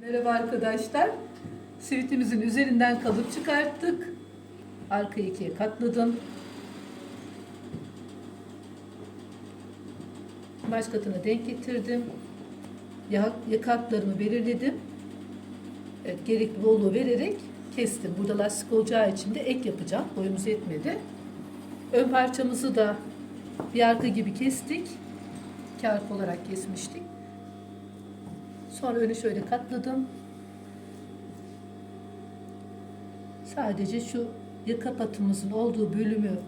Merhaba arkadaşlar. Sivitimizin üzerinden kalıp çıkarttık. Arka ikiye katladım. Baş katına denk getirdim. Ya- Yaka hatlarımı belirledim. Evet, gerekli bolluğu vererek kestim. Burada lastik olacağı için de ek yapacağım. Boyumuz yetmedi. Ön parçamızı da bir arka gibi kestik. Arka olarak kesmiştik. Sonra önü şöyle katladım. Sadece şu yaka patımızın olduğu bölümü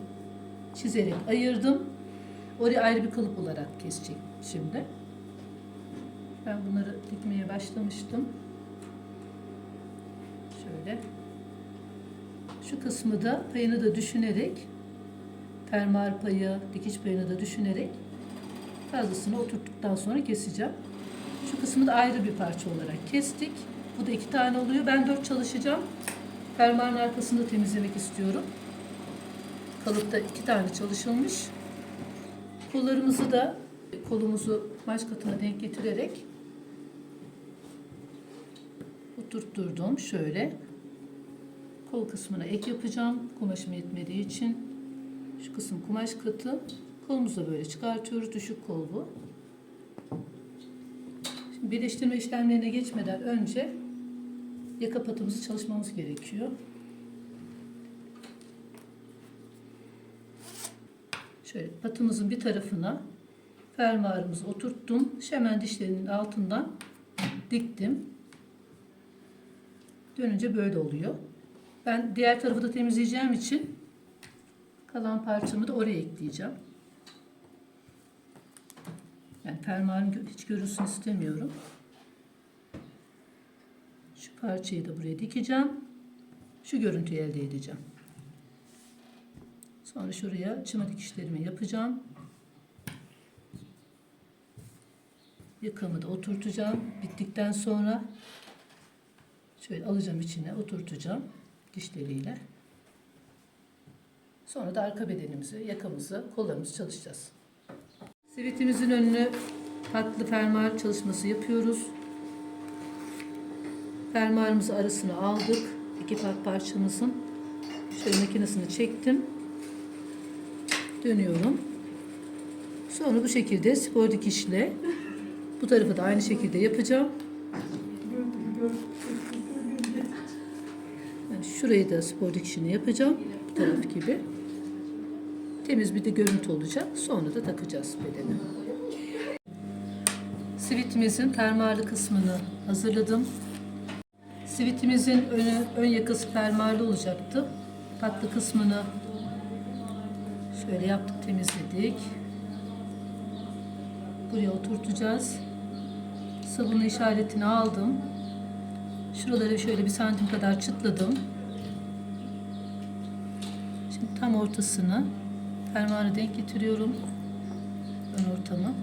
çizerek ayırdım. Oraya ayrı bir kalıp olarak kesecek şimdi. Ben bunları dikmeye başlamıştım. Şöyle. Şu kısmı da payını da düşünerek fermuar payı, dikiş payını da düşünerek fazlasını oturttuktan sonra keseceğim. Şu kısmı da ayrı bir parça olarak kestik. Bu da iki tane oluyor. Ben dört çalışacağım. Fermuarın arkasını da temizlemek istiyorum. Kalıpta iki tane çalışılmış. Kollarımızı da kolumuzu baş katına denk getirerek oturtturdum. Şöyle. Kol kısmına ek yapacağım. Kumaşım yetmediği için. Şu kısım kumaş katı. Kolumuzu da böyle çıkartıyoruz. Düşük kol bu. Birleştirme işlemlerine geçmeden önce yaka patımızı çalışmamız gerekiyor. Şöyle patımızın bir tarafına fermuarımızı oturttum. Hemen dişlerinin altından diktim. Dönünce böyle oluyor. Ben diğer tarafı da temizleyeceğim için kalan parçamı da oraya ekleyeceğim. Yani fermuarın gö- hiç görünsün istemiyorum. Şu parçayı da buraya dikeceğim. Şu görüntüyü elde edeceğim. Sonra şuraya çıma dikişlerimi yapacağım. Yakamı da oturtacağım. Bittikten sonra şöyle alacağım içine oturtacağım dişleriyle. Sonra da arka bedenimizi, yakamızı, kollarımızı çalışacağız. Sivitimizin önünü hatlı fermuar çalışması yapıyoruz. Fermuarımızı arasına aldık. İki pat parçamızın. Şöyle makinesini çektim. Dönüyorum. Sonra bu şekilde spor dikişle bu tarafı da aynı şekilde yapacağım. Yani şurayı da spor dikişini yapacağım. Bu taraf gibi. Temiz bir de görüntü olacak. Sonra da takacağız bedeni. Sivitimizin fermuarlı kısmını hazırladım. Sivitimizin önü, ön yakası fermuarlı olacaktı. Patlı kısmını şöyle yaptık, temizledik. Buraya oturtacağız. Sabunlu işaretini aldım. Şuraları şöyle bir santim kadar çıtladım. Şimdi tam ortasını fermuarı denk getiriyorum. Ön ortamı.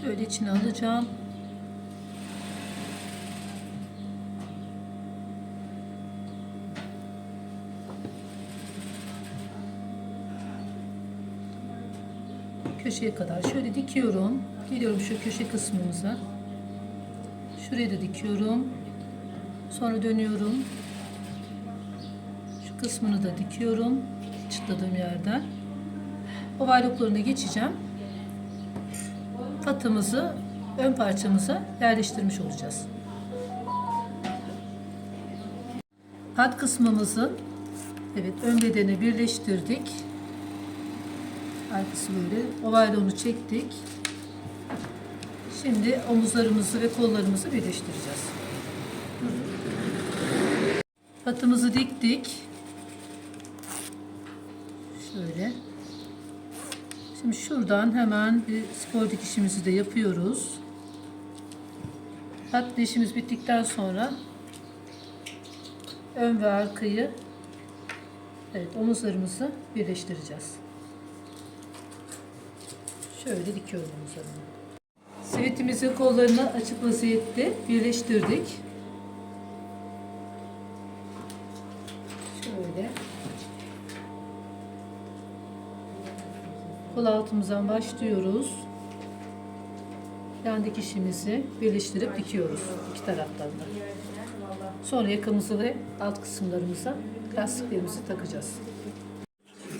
Şöyle içine alacağım. Köşeye kadar şöyle dikiyorum. Geliyorum şu köşe kısmımıza. Şuraya da dikiyorum. Sonra dönüyorum. Şu kısmını da dikiyorum. Çıtladığım yerden. Oval geçeceğim. Patımızı ön parçamıza yerleştirmiş olacağız. Pat kısmımızı evet ön bedeni birleştirdik. Arkası böyle. Oval onu çektik. Şimdi omuzlarımızı ve kollarımızı birleştireceğiz. Patımızı diktik. Şöyle. Şimdi şuradan hemen bir spor dikişimizi de yapıyoruz. Pat dişimiz bittikten sonra ön ve arkayı evet omuzlarımızı birleştireceğiz. Şöyle dikiyoruz dikiyorum üzerine. Sivitimizin kollarını açık vaziyette birleştirdik. Şöyle. Kol altımızdan başlıyoruz. Yan dikişimizi birleştirip dikiyoruz iki taraftan da. Sonra yakamızı ve alt kısımlarımıza lastiklerimizi takacağız.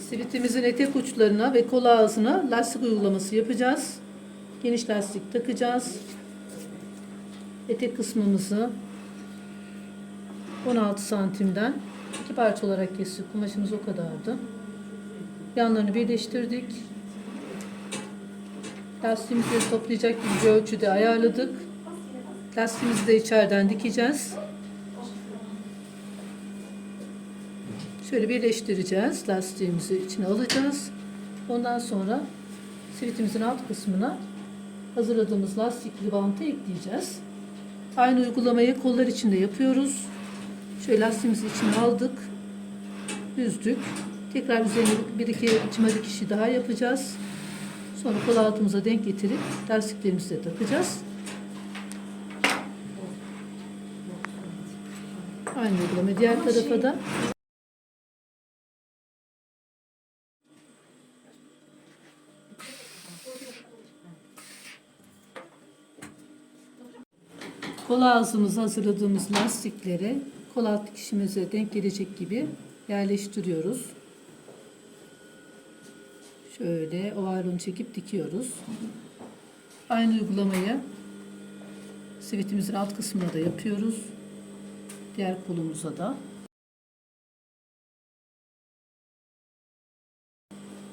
Sivitimizin etek uçlarına ve kol ağzına lastik uygulaması yapacağız. Geniş lastik takacağız. Etek kısmımızı 16 santimden iki parça olarak kestik. Kumaşımız o kadardı. Yanlarını birleştirdik. Lastiğimizi toplayacak gibi bir ölçüde ayarladık. Lastiğimizi de içeriden dikeceğiz. Şöyle birleştireceğiz. Lastiğimizi içine alacağız. Ondan sonra sivitimizin alt kısmına hazırladığımız lastikli bantı ekleyeceğiz. Aynı uygulamayı kollar için de yapıyoruz. Şöyle lastiğimizi içine aldık. Düzdük. Tekrar üzerine bir iki çima dikişi daha yapacağız. Sonra kol altımıza denk getirip lastiklerimizi de takacağız. Aynı uygulama diğer tarafa da. Kol ağzımıza hazırladığımız lastikleri kol alt dikişimize denk gelecek gibi yerleştiriyoruz. Şöyle ovalonu çekip dikiyoruz. Aynı uygulamayı sivitimizin alt kısmına da yapıyoruz. Diğer kolumuza da.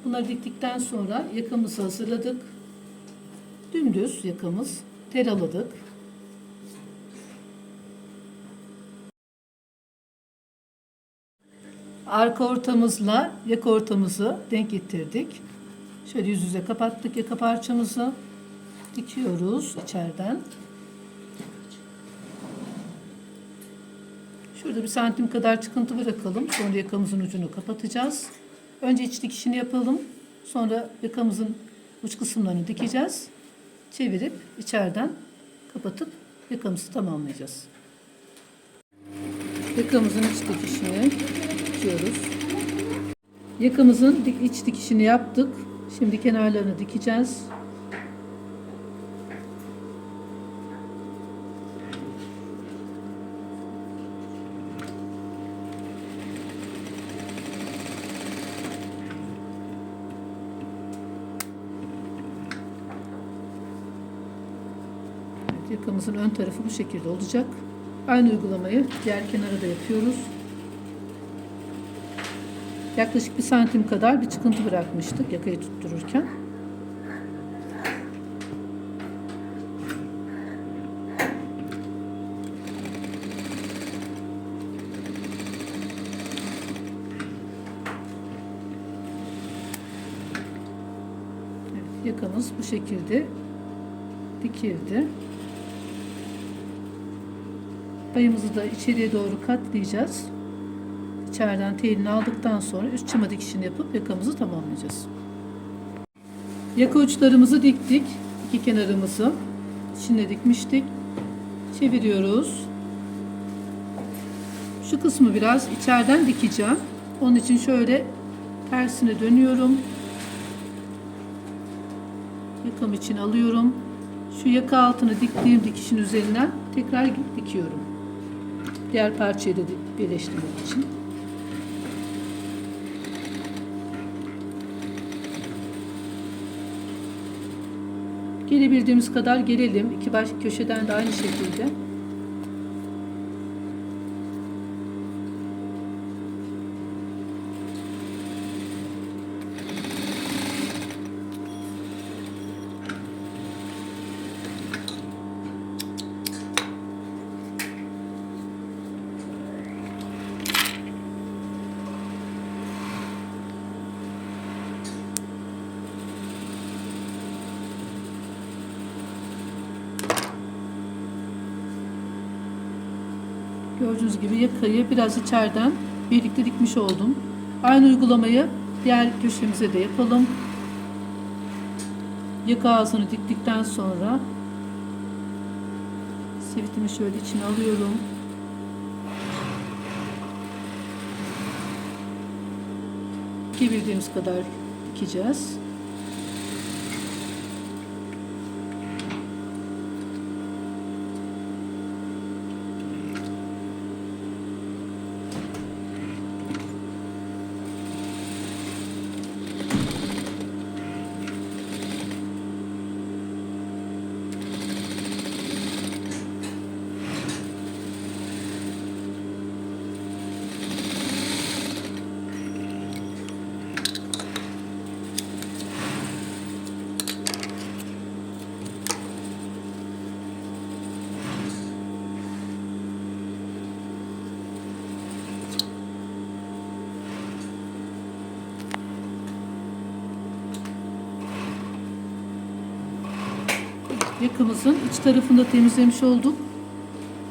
Bunları diktikten sonra yakamızı hazırladık. Dümdüz yakamız. Teraladık. Arka ortamızla yaka ortamızı denk getirdik. Şöyle yüz yüze kapattık yaka parçamızı. Dikiyoruz içeriden. Şurada bir santim kadar çıkıntı bırakalım. Sonra yakamızın ucunu kapatacağız. Önce iç dikişini yapalım. Sonra yakamızın uç kısımlarını dikeceğiz. Çevirip içeriden kapatıp yakamızı tamamlayacağız. Yakamızın iç dikişini dikiyoruz. Yakamızın dik- iç dikişini yaptık. Şimdi kenarlarını dikeceğiz. Yakamızın ön tarafı bu şekilde olacak. Aynı uygulamayı diğer kenara da yapıyoruz. Yaklaşık bir santim kadar bir çıkıntı bırakmıştık yakayı tuttururken. Yakamız bu şekilde dikildi. Payımızı da içeriye doğru katlayacağız. İçeriden telini aldıktan sonra üst çıma dikişini yapıp yakamızı tamamlayacağız. Yaka uçlarımızı diktik. İki kenarımızı içine dikmiştik. Çeviriyoruz. Şu kısmı biraz içeriden dikeceğim. Onun için şöyle tersine dönüyorum. Yakam için alıyorum. Şu yaka altını diktiğim dikişin üzerinden tekrar dikiyorum. Diğer parçayı da birleştirmek için. Gelebildiğimiz kadar gelelim. İki baş köşeden de aynı şekilde. Gördüğünüz gibi yakayı biraz içeriden birlikte dikmiş oldum. Aynı uygulamayı diğer köşemize de yapalım. Yaka ağzını diktikten sonra sivitimi şöyle içine alıyorum. dikebildiğimiz kadar dikeceğiz. Yakamızın iç tarafını da temizlemiş olduk.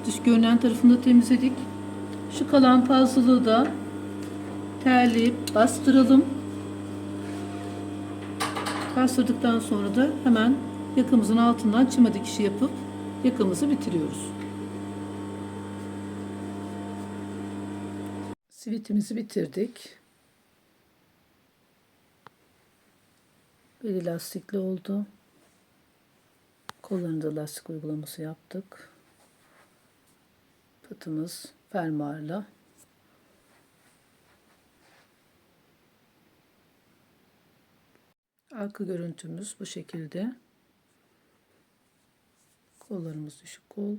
Dış görünen tarafını da temizledik. Şu kalan fazlalığı da terleyip bastıralım. Bastırdıktan sonra da hemen yakamızın altından çıma dikişi yapıp yakamızı bitiriyoruz. Sivitimizi bitirdik. Beli lastikli oldu. Kollarında lastik uygulaması yaptık. Patımız fermuarla. Arka görüntümüz bu şekilde. Kollarımız düşük kol.